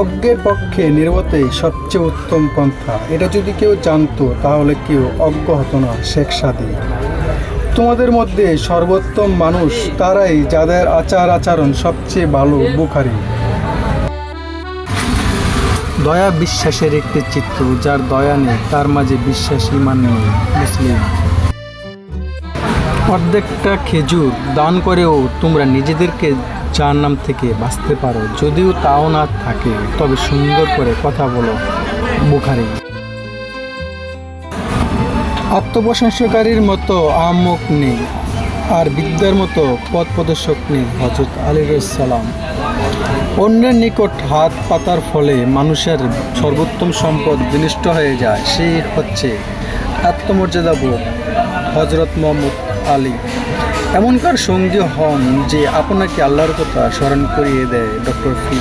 অজ্ঞের পক্ষে নির্বতেই সবচেয়ে উত্তম পন্থা। এটা যদি কেউ জানতো, তাহলে কেউ অজ্ঞ হতো না শেখ সাদি। তোমাদের মধ্যে সর্বোত্তম মানুষ তারাই যাদের আচার আচরণ সবচেয়ে ভালো, বুখারি। দয়া বিশ্বাসের একটি চিত্র, যার দয়া নেই, তার মাঝে বিশ্বাস ইমান নেই, মুসলিম। অর্ধেকটা খেজুর দান করেও তোমরা নিজেদেরকে যার নাম থেকে বাঁচতে পারো। যদিও তাও না থাকে, তবে সুন্দর করে কথা বলো, বুখারি। আত্মপ্রশংসাকারীর মতো আমক নেই, আর বিদ্যার মতো পথ প্রদর্শক নেই হজরত আলিরসালাম অন্যের নিকট হাত পাতার ফলে মানুষের সর্বোত্তম সম্পদ বিনষ্ট হয়ে যায়, সেই হচ্ছে আত্মমর্যাদাবোধ হজরত মোহাম্মদ আলী। এমনকার সঙ্গী হন যে আপনাকে আল্লাহর কথা স্মরণ করিয়ে দেয় ডক্টর ফি